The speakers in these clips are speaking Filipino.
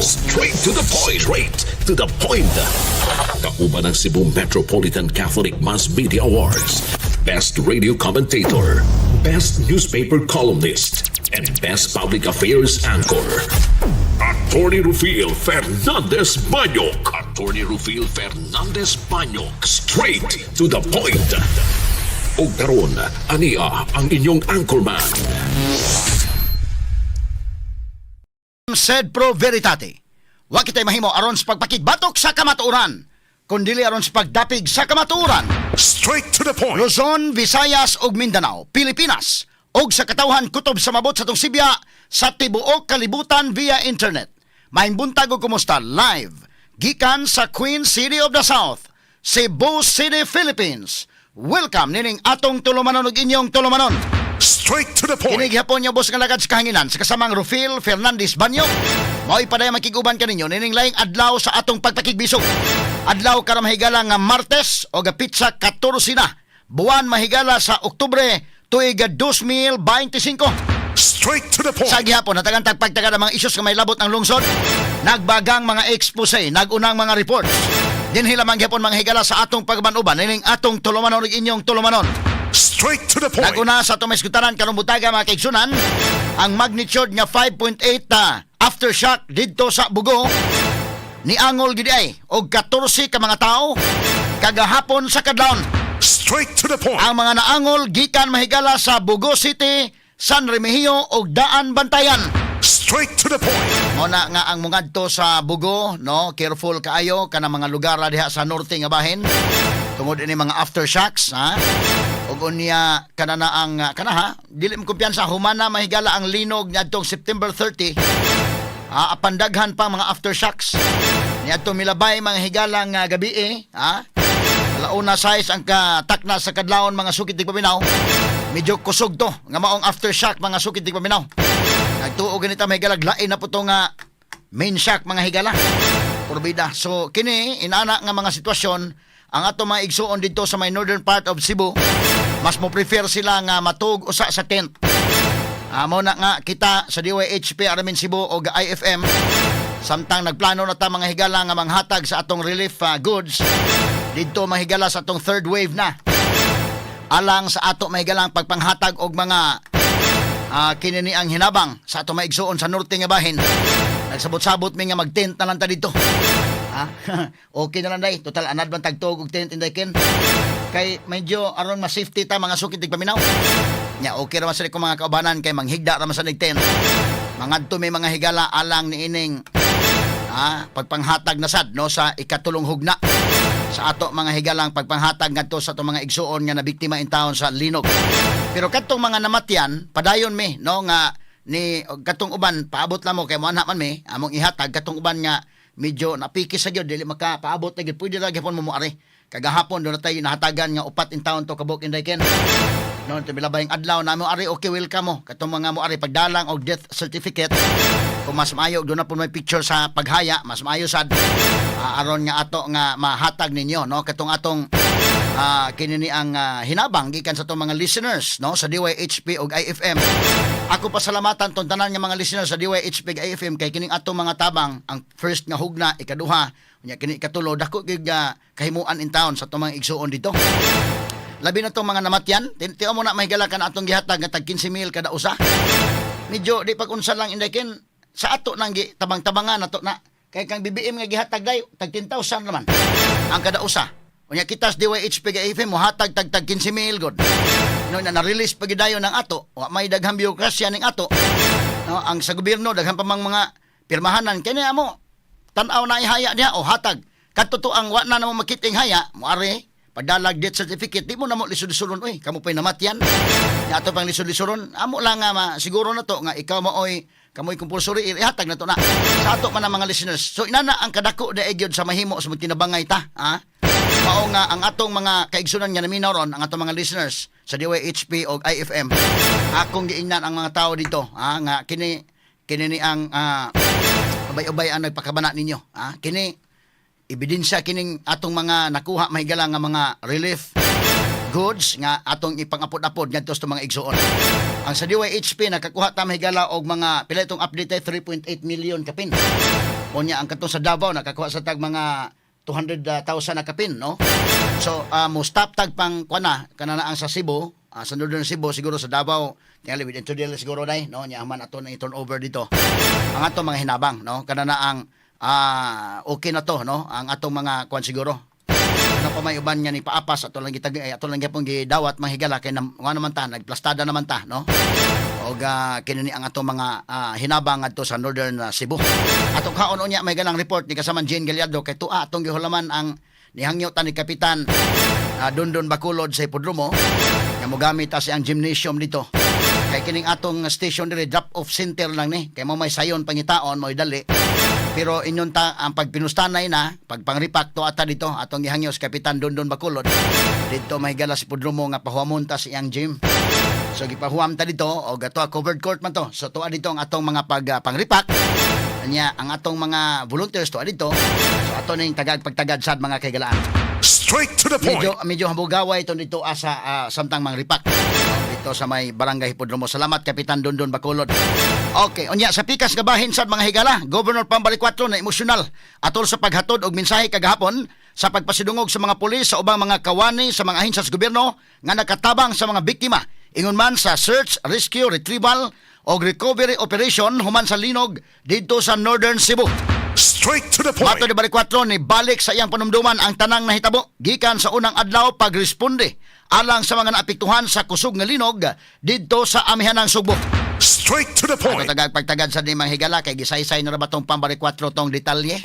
Straight to the point. Straight to the point. Kauban ng Cebu Metropolitan Catholic Mass Media Awards. Best Radio Commentator. Best Newspaper Columnist. And Best Public Affairs Anchor. Attorney Rufil Fernandez Banyok. Attorney Rufil Fernandez Banyok. Straight to the point. O karon, ania ang inyong anchorman. Said pro veritate. Wa kitay mahimo aron sa pagpakigbatok sa kamatuoran, kundi aron sa pagdapig sa kamatuoran. Straight to the point. Luzon, Visayas ug Mindanao, Pilipinas ug sa katawhan kutob sa mabot sa tong Sibya sa tibuok kalibutan via internet. Mahimbungtag og kumusta live gikan sa Queen City of the South, Cebu City, Philippines. Welcome nining atong tulumanon ug inyong tulumanon. Straight to the point. Kinig hapon niyo boss nga lagad sa kahanginan sa kasamang Rufil Fernandez Banyo. Mao'y paday makiguban kaninyo nining laing adlaw sa atong pagpakigbisog. Adlaw karam mahigala nga Martes o ga pizza 14 na. Buwan mahigala sa Oktubre tuig 2025. Straight to the point. Sa gihapon natagan tagpagtaga ng mga issues nga may labot ang lungsod. Nagbagang mga expose, nagunang mga report. Dinhi lamang gihapon mga higala sa atong pagmanuban nining atong tulumanon ug inyong tulumanon. Straight to the point. Naguna sa itong maskutaran karong butaga mga kaigsunan, ang magnitude nga 5.8 na aftershock didto sa Bugo ni angol gid ay og 14 ka mga tao kagahapon sa kadlawon. Straight to the point. Ang mga naangol gikan mahigala sa Bugo City, San Remigio ug Daan Bantayan. Straight to the point. Muna nga ang mungadto sa Bugo, no, careful kaayo kana mga lugar diha sa norte nga bahin. Tungod ini mga aftershocks, ha? Ug unya kana na ang ah, kana ha, dili mo kumpiyansa humana mahigala ang linog niadtong September 30. Ah, apandaghan pa mga aftershocks. Niadtong milabay mga higala nga gabi eh, ha? Alauna size ang katakna sa kadlawon mga sukit di paminaw. Medyo kusog to nga maong aftershock mga sukit di paminaw. Nagtuo ganita may galag na po to nga main shock mga higala. Purbida. So kini inana nga mga sitwasyon ang ato mga igsuon dito sa may northern part of Cebu mas mo prefer sila nga matug usa sa tent. Amo na nga kita sa DYHP Aramin Cebu o IFM samtang nagplano na ta mga higala nga manghatag sa atong relief ah, goods dito mahigala sa atong third wave na. Alang sa ato mahigalang pagpanghatag og mga ah, kinini ang hinabang sa ato maigsuon sa norte nga bahin. Nagsabot-sabot mi nga mag-tent na lang ta dito ha okay na lang day. Total anad man tagtuog og tent inday ken kay medyo aron mas safety ta mga sukit tig paminaw. Nya okay ra man sa ko mga kaubanan kay manghigda ra man sa tent mangadto may mga higala alang ni ining ah, pagpanghatag na sad no sa ikatulong hugna. Sa ato mga higalang pagpanghatag ngadto sa ato mga igsuon nga nabiktima in taon sa linog. Pero katong mga namatyan, padayon mi no nga ni katong uban paabot lang mo kay mo man mi among ihatag katong uban nga medyo napikis sa gyud dili maka paabot na gyud pwede ra gyapon mo moari. Kagahapon do na tayo nahatagan nga upat in taon to kabuk inday ken. No, ito milabayang adlaw na mo ari okay welcome mo. Katong mga mo ari pagdalang og death certificate. Kung mas maayo do na po may picture sa paghaya, mas maayo sad Ah, aron nga ato nga mahatag ninyo no katong atong ah, kinini ang ah, hinabang gikan sa atong mga listeners no sa DYHP ug IFM. Ako pasalamatan tong tanan nga mga listeners sa DYHP ug IFM kay kining atong mga tabang ang first nga hugna ikaduha unya kini ikatulo dako gyud nga kahimuan in town sa atong mga igsuon dito. Labi na tong mga namatyan, tiyo mo na mahigala ka atong gihatag nga tag 15,000 kada usa. Medyo di pag unsa lang indakin sa ato nang gi tabang-tabangan nato na kay kang BBM nga gihatag day tag 10,000 naman ang kada usa. Unya kita sa DYHP ga FM mo hatag tag tag 15,000 god. No na na-release pa gidayon ng ato, wa may daghang bureaukrasya ning ato. No, ang sa gobyerno daghang pa mang mga pirmahanan. Kini amo tan-aw na ihaya niya o hatag. Katuto ang wa na namo makiting haya, mo are padalag death certificate. Di mo na mo lisod-lisodon oy kamo pay namatyan. Nya ato pang lisod-lisodon amo lang nga ma, siguro na to nga ikaw mo oy kamoy compulsory ihatag na to na. Sa ato man ang mga listeners. So inana ang kadako da egyod sa mahimo sa tinabangay ta ha mao nga ang atong mga kaigsunan nga naminaw ron ang atong mga listeners sa DYHP o IFM akong giingnan ang mga tao dito ha nga kini kini ni ang ah, ubay-ubay ang nagpakabana ninyo ha kini ebidensya kining atong mga nakuha mahigala nga mga relief goods nga atong ipangapod-apod ngadto sa mga igsuon. Ang sa DYHP nakakuha ta mahigala og mga pila itong update ay 3.8 million kapin. Unya ang katong sa Davao nakakuha sa tag mga 200,000 na kapin, no? So, uh, mo stop tag pang kuana kana na ang sa Cebu, ah, sa Northern Cebu siguro sa Davao, tingali within two days siguro dai, no? Nya man ato na i-turnover dito. Ang ato mga hinabang, no? Kana na ang ah, okay na to, no? Ang atong mga kuan siguro. Pa may uban nga ni paapas ato lang gitag ato lang gyapon gidawat mahigala kay nam, nga naman ta nagplastada naman ta no? Og uh, kinini ang ato mga ah, hinabang adto sa Northern ah, Cebu. Atong kaon unya may ganang report ni kasaman Jane Gallardo kay tuwa atong gihulaman ang nihangyo ta ni kapitan uh, Dondon Bacolod sa hipodromo. Nga mogamit ta siyang gymnasium dito. Kay kining atong station dire drop off center lang ni. Kay mo may sayon pangitaon mo dali pero inyon ta ang pagpinustanay na pagpangripak to ata dito atong gihangyo sa kapitan Dondon Bacolod. Dito may gala si Pudromo nga pahuamon ta sa iyang gym. So gipahuam ta dito o gato covered court man to. So tuwa dito ang atong mga pag ah, pangripak. Anya ang atong mga volunteers tuwa dito. So ato ning tagag pagtagad sad mga kaygalaan Straight to the point. medyo medyo hambugaway ito dito asa ah, samtang mangripak. Dito sa may barangay Hipodromo. Salamat Kapitan Dondon Bacolod. Okay, unya sa pikas nga bahin sad mga higala, Governor Pambalik 4 na emosyonal atol sa paghatod og mensahe kagahapon sa pagpasidungog sa mga pulis sa ubang mga kawani sa mga ahinsya sa gobyerno nga nakatabang sa mga biktima ingon man sa search, rescue, retrieval o recovery operation human sa linog dito sa Northern Cebu. Straight to the Mato point. ni Balik 4 ni balik sa iyang panumduman ang tanang nahitabo gikan sa unang adlaw pagresponde alang sa mga naapektuhan sa kusog nga linog didto sa amihanang Sugbo. Straight to the Ako point. tagag pagtagad sa di mga higala kay gisaysay na rabatong pambalik 4 tong detalye.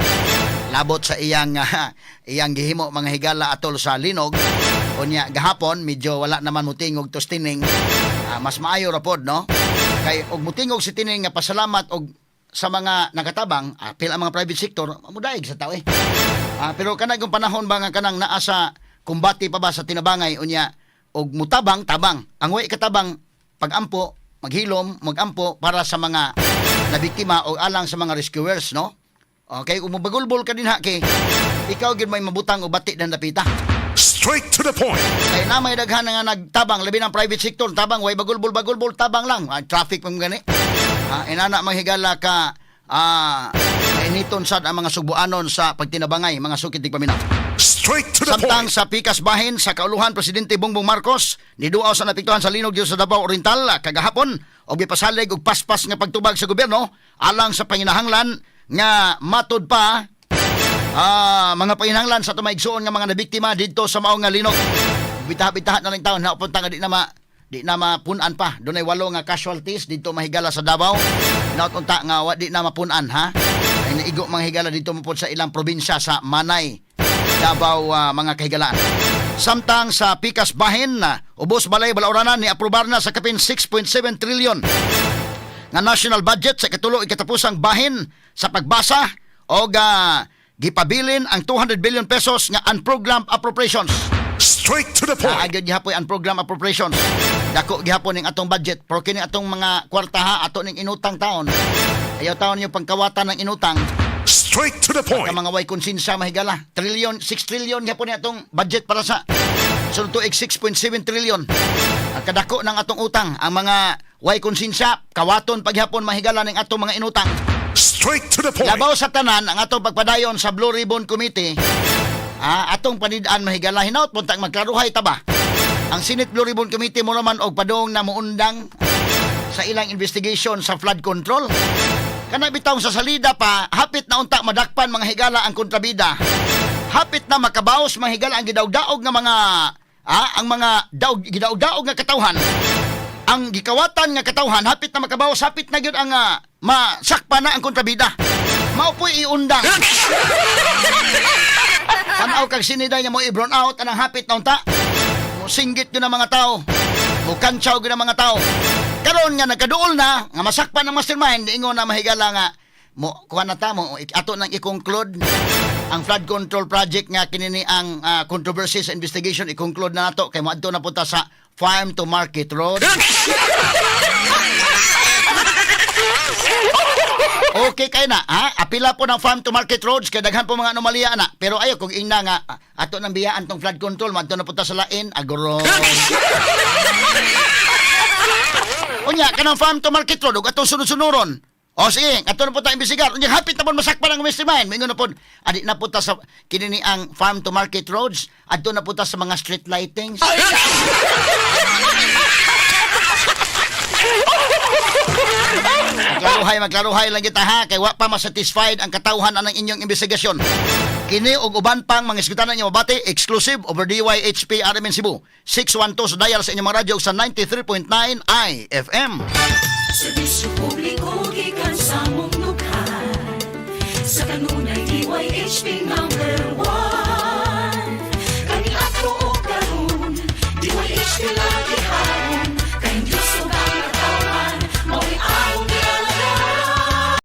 Labot sa iyang ah, iyang gihimo mga higala atol sa linog. Unya gahapon medyo wala naman mutingog to tining. Ah, mas maayo ra pod no. Kay og mutingog si tining nga pasalamat og sa mga nakatabang, ah, pila ang mga private sector, mudaig sa tao eh. Ah, pero kanang panahon ba nga kanang naa sa kumbati pa ba sa tinabangay unya og mutabang tabang. Ang way katabang pagampo, maghilom, magampo para sa mga nabiktima o alang sa mga rescuers, no? Okay, kung mabagulbol ka din ha, kay ikaw gid may mabutang o bati na napita. Straight to the point. Kay na may daghan nga nagtabang, labi ng private sector, tabang, way bagulbol, bagulbol, tabang lang. Ah, traffic pang gani. Ah, inana manghigala ka, ah, initon sad ang mga subuanon sa pagtinabangay, mga sukit paminaw. Straight to the Samtang point. sa pikas bahin sa kauluhan Presidente Bongbong Marcos niduaw sa napiktuhan sa linog sa Davao Oriental ah, kagahapon og gipasalig og paspas nga pagtubag sa gobyerno alang sa panginahanglan nga matud pa ah, mga panginahanglan sa tumaigsuon nga mga nabiktima dito sa maong nga linog. Bitaha-bitaha na lang taon na punta nga di na ma di na mapunan pa. Doon ay walo nga casualties dito mahigala sa Davao. Nautunta nga wa di na mapunan ha. Ay naigo mga higala dito mapod sa ilang probinsya sa Manay, Davao ah, mga kahigalaan. Samtang sa Pikas Bahin na ubos balay balauranan ni aprobar na sa kapin 6.7 trillion nga national budget sa katulo ikatapusang bahin sa pagbasa o ga gipabilin ang 200 billion pesos nga unprogrammed appropriations. Straight to the point. Naagad gihapon ang unprogrammed appropriations. Dako gihapon ning atong budget pero kini atong mga kwartaha ato ning inutang taon. Ayaw taon yung pangkawatan ng inutang Straight to the point. mga way konsensya mahigala. Trillion, 6 trillion gihapon ni atong budget para sa sunod tuig 6.7 trillion. Ang kadako ng atong utang ang mga way konsensya kawaton paghapon mahigala ning atong mga inutang. Straight to the point. Labaw sa tanan ang atong pagpadayon sa Blue Ribbon Committee. Ah, atong panidaan mahigala hinaut puntang magklaruhay ta ba. Ang Senate Blue Ribbon Committee mo naman og padong na muundang sa ilang investigation sa flood control. Kana bitaw sa salida pa, hapit na unta madakpan mga higala ang kontrabida. Hapit na makabaos mga higala ang gidawdaog nga mga ah, ang mga daog gidawdaog nga katawhan. Ang gikawatan nga katawhan hapit na makabawas hapit na gyud ang ah, masakpa na ang kontrabida. Maupoy iundang. Tanaw kag siniday nga mo i-brown out anang hapit na unta. Mo singgit yun ang mga tao. Mo kantsaw yun ang mga tao. Karon nga nagkaduol na nga masakpan ng mastermind ingon na mahigala nga mo kuha na ta mo ato nang i-conclude ang flood control project nga kinini ang ah, controversy sa investigation i-conclude na nato kay moadto na punta sa farm to market road. Okay kay na, ha? Apila po ng farm to market roads kay daghan po mga anomalya na. Pero ayo kung ina nga ato nang biyaan tong flood control, madto na punta sa lain, aguro. Unya, kanang farm to market road, ug atong sunod-sunuron. O sige, ato na po tayo imbisigar. Unya, hapit na po masakpan ang mastermind. Mingon na po, adi na po ta sa, kinini ang farm to market roads, ato na po ta sa mga street lightings. Magklaruhay, magklaruhay lang kita ha, kay wa pa masatisfied ang katawhan anang inyong investigasyon. Kini og uban pang mga iskutanan niyo mabati exclusive over DYHP RMN Cebu. 612 sa dial sa inyong mga radyo sa 93.9 IFM. Serbisyo publiko gikan sa mong lukhan. Sa kanunay DYHP number 1. Kani ato og karon DYHP